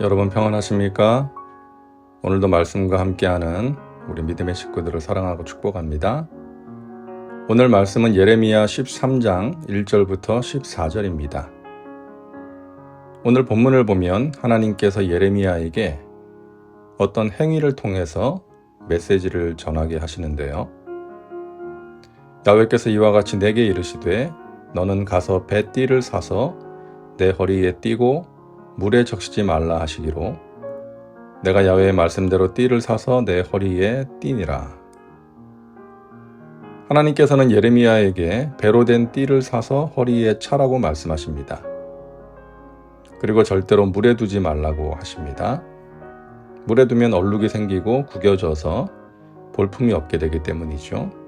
여러분 평안하십니까? 오늘도 말씀과 함께하는 우리 믿음의 식구들을 사랑하고 축복합니다. 오늘 말씀은 예레미야 13장 1절부터 14절입니다. 오늘 본문을 보면 하나님께서 예레미야에게 어떤 행위를 통해서 메시지를 전하게 하시는데요. 야훼께서 이와 같이 내게 이르시되 너는 가서 배띠를 사서 내 허리에 띠고 물에 적시지 말라 하시기로 내가 야훼의 말씀대로 띠를 사서 내 허리에 띠니라. 하나님께서는 예레미야에게 배로 된 띠를 사서 허리에 차라고 말씀하십니다. 그리고 절대로 물에 두지 말라고 하십니다. 물에 두면 얼룩이 생기고 구겨져서 볼품이 없게 되기 때문이죠.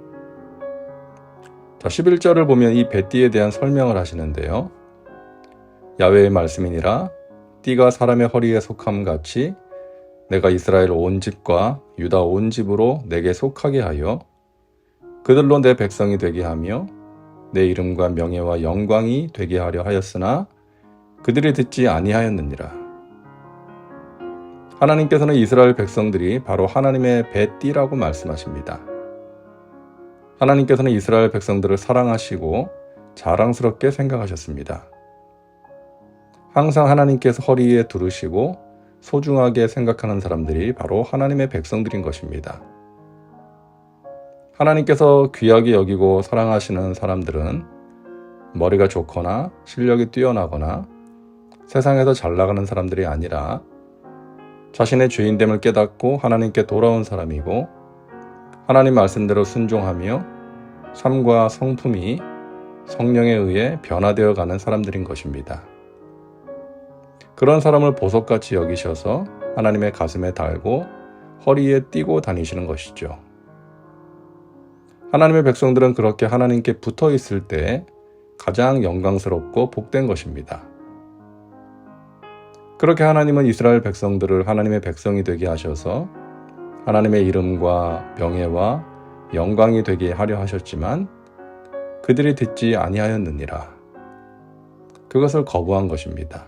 자, 11절을 보면 이 배띠에 대한 설명을 하시는데요. 야외의 말씀이니라 띠가 사람의 허리에 속함 같이 내가 이스라엘 온 집과 유다 온 집으로 내게 속하게 하여 그들로 내 백성이 되게 하며 내 이름과 명예와 영광이 되게 하려 하였으나 그들이 듣지 아니하였느니라. 하나님께서는 이스라엘 백성들이 바로 하나님의 배띠라고 말씀하십니다. 하나님께서는 이스라엘 백성들을 사랑하시고 자랑스럽게 생각하셨습니다. 항상 하나님께서 허리에 두르시고 소중하게 생각하는 사람들이 바로 하나님의 백성들인 것입니다. 하나님께서 귀하게 여기고 사랑하시는 사람들은 머리가 좋거나 실력이 뛰어나거나 세상에서 잘 나가는 사람들이 아니라 자신의 죄인됨을 깨닫고 하나님께 돌아온 사람이고 하나님 말씀대로 순종하며 삶과 성품이 성령에 의해 변화되어 가는 사람들인 것입니다. 그런 사람을 보석같이 여기셔서 하나님의 가슴에 달고 허리에 띠고 다니시는 것이죠. 하나님의 백성들은 그렇게 하나님께 붙어 있을 때 가장 영광스럽고 복된 것입니다. 그렇게 하나님은 이스라엘 백성들을 하나님의 백성이 되게 하셔서 하나님의 이름과 명예와 영광이 되게 하려 하셨지만 그들이 듣지 아니하였느니라. 그것을 거부한 것입니다.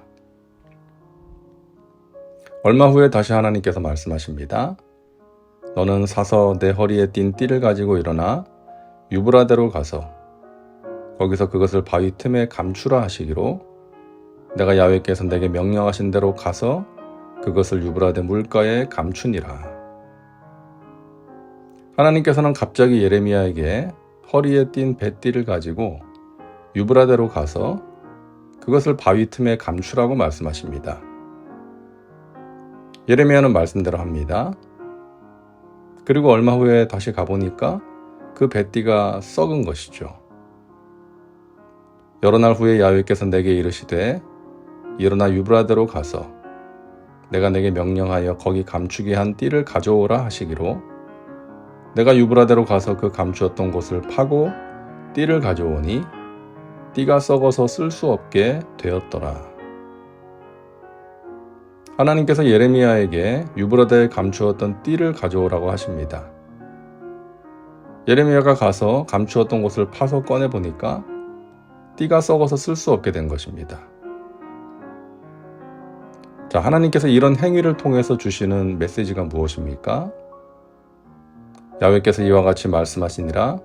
얼마 후에 다시 하나님께서 말씀하십니다. 너는 사서 내 허리에 띈 띠를 가지고 일어나 유브라데로 가서 거기서 그것을 바위 틈에 감추라 하시기로 내가 야훼께서 내게 명령하신 대로 가서 그것을 유브라데 물가에 감추니라. 하나님께서는 갑자기 예레미야에게 허리에 띈 배띠를 가지고 유브라데로 가서 그것을 바위 틈에 감추라고 말씀하십니다. 예레미야는 말씀대로 합니다. 그리고 얼마 후에 다시 가보니까 그 배띠가 썩은 것이죠. 여러 날 후에 야훼께서 내게 이르시되 일어나 유브라데로 가서 내가 내게 명령하여 거기 감추게 한 띠를 가져오라 하시기로 내가 유브라데로 가서 그 감추었던 곳을 파고 띠를 가져오니 띠가 썩어서 쓸 수 없게 되었더라. 하나님께서 예레미야에게 유브라데에 감추었던 띠를 가져오라고 하십니다. 예레미야가 가서 감추었던 곳을 파서 꺼내 보니까 띠가 썩어서 쓸 수 없게 된 것입니다. 자, 하나님께서 이런 행위를 통해서 주시는 메시지가 무엇입니까? 야훼께서 이와 같이 말씀하시니라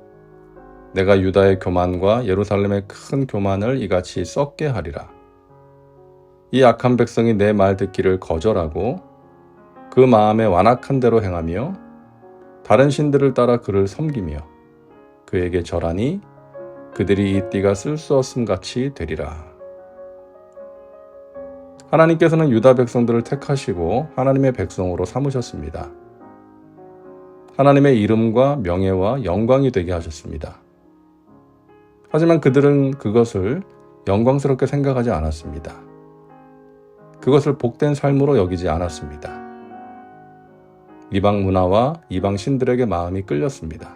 내가 유다의 교만과 예루살렘의 큰 교만을 이같이 썩게 하리라. 이 악한 백성이 내 말 듣기를 거절하고 그 마음에 완악한 대로 행하며 다른 신들을 따라 그를 섬기며 그에게 절하니 그들이 이 띠가 쓸 수 없음 같이 되리라. 하나님께서는 유다 백성들을 택하시고 하나님의 백성으로 삼으셨습니다. 하나님의 이름과 명예와 영광이 되게 하셨습니다. 하지만 그들은 그것을 영광스럽게 생각하지 않았습니다. 그것을 복된 삶으로 여기지 않았습니다. 이방 문화와 이방 신들에게 마음이 끌렸습니다.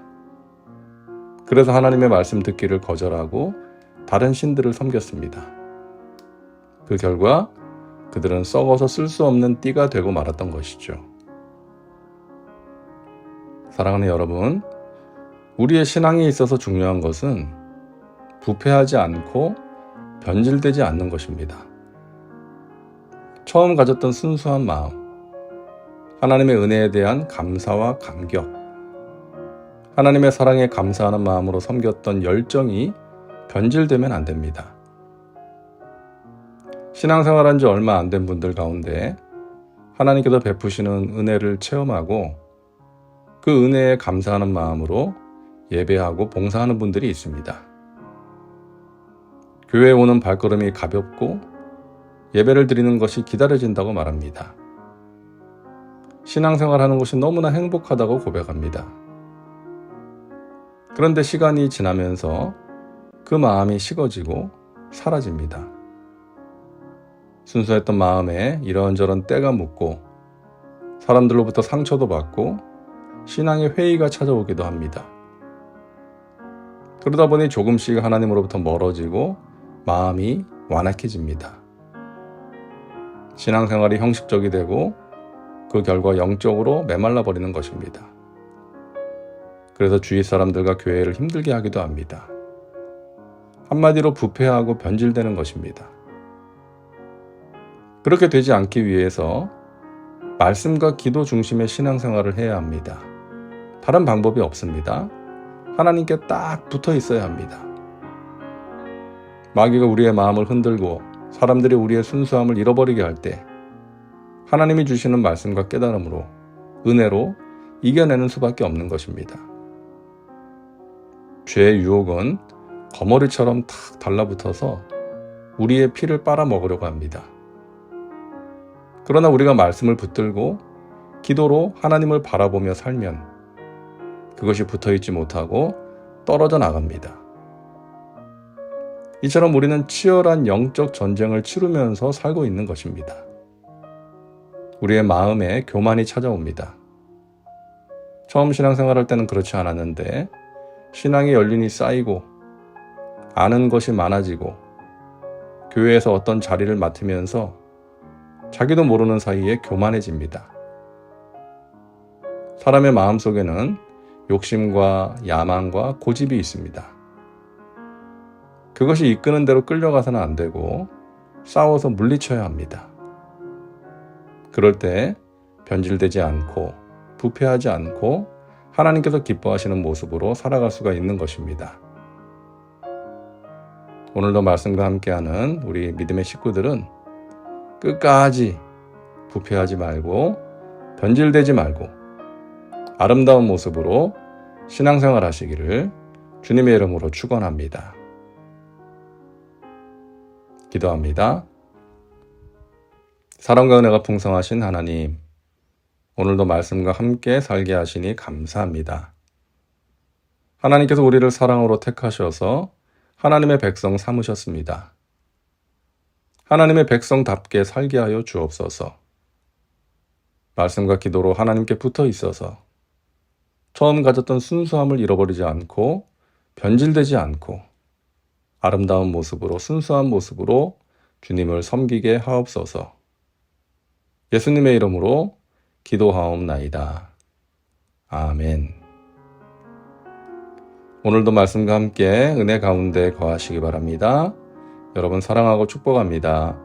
그래서 하나님의 말씀 듣기를 거절하고 다른 신들을 섬겼습니다. 그 결과 그들은 썩어서 쓸 수 없는 띠가 되고 말았던 것이죠. 사랑하는 여러분, 우리의 신앙에 있어서 중요한 것은 부패하지 않고 변질되지 않는 것입니다. 처음 가졌던 순수한 마음, 하나님의 은혜에 대한 감사와 감격, 하나님의 사랑에 감사하는 마음으로 섬겼던 열정이 변질되면 안 됩니다. 신앙생활한 지 얼마 안 된 분들 가운데 하나님께서 베푸시는 은혜를 체험하고 그 은혜에 감사하는 마음으로 예배하고 봉사하는 분들이 있습니다. 교회에 오는 발걸음이 가볍고 예배를 드리는 것이 기다려진다고 말합니다. 신앙생활 하는 것이 너무나 행복하다고 고백합니다. 그런데 시간이 지나면서 그 마음이 식어지고 사라집니다. 순수했던 마음에 이런저런 때가 묻고 사람들로부터 상처도 받고 신앙의 회의가 찾아오기도 합니다. 그러다 보니 조금씩 하나님으로부터 멀어지고 마음이 완악해집니다. 신앙생활이 형식적이 되고 그 결과 영적으로 메말라 버리는 것입니다. 그래서 주위 사람들과 교회를 힘들게 하기도 합니다. 한마디로 부패하고 변질되는 것입니다. 그렇게 되지 않기 위해서 말씀과 기도 중심의 신앙생활을 해야 합니다. 다른 방법이 없습니다. 하나님께 딱 붙어 있어야 합니다. 마귀가 우리의 마음을 흔들고 사람들이 우리의 순수함을 잃어버리게 할 때 하나님이 주시는 말씀과 깨달음으로 은혜로 이겨내는 수밖에 없는 것입니다. 죄의 유혹은 거머리처럼 탁 달라붙어서 우리의 피를 빨아먹으려고 합니다. 그러나 우리가 말씀을 붙들고 기도로 하나님을 바라보며 살면 그것이 붙어 있지 못하고 떨어져 나갑니다. 이처럼 우리는 치열한 영적 전쟁을 치르면서 살고 있는 것입니다. 우리의 마음에 교만이 찾아옵니다. 처음 신앙생활 할 때는 그렇지 않았는데 신앙의 연륜이 쌓이고 아는 것이 많아지고 교회에서 어떤 자리를 맡으면서 자기도 모르는 사이에 교만해집니다. 사람의 마음 속에는 욕심과 야망과 고집이 있습니다. 그것이 이끄는 대로 끌려가서는 안 되고 싸워서 물리쳐야 합니다. 그럴 때 변질되지 않고 부패하지 않고 하나님께서 기뻐하시는 모습으로 살아갈 수가 있는 것입니다. 오늘도 말씀과 함께하는 우리 믿음의 식구들은 끝까지 부패하지 말고 변질되지 말고 아름다운 모습으로 신앙생활 하시기를 주님의 이름으로 축원합니다. 기도합니다. 사랑과 은혜가 풍성하신 하나님, 오늘도 말씀과 함께 살게 하시니 감사합니다. 하나님께서 우리를 사랑으로 택하셔서 하나님의 백성 삼으셨습니다. 하나님의 백성답게 살게 하여 주옵소서. 말씀과 기도로 하나님께 붙어 있어서 처음 가졌던 순수함을 잃어버리지 않고 변질되지 않고 아름다운 모습으로 순수한 모습으로 주님을 섬기게 하옵소서. 예수님의 이름으로 기도하옵나이다. 아멘. 오늘도 말씀과 함께 은혜 가운데 거하시기 바랍니다. 여러분 사랑하고 축복합니다.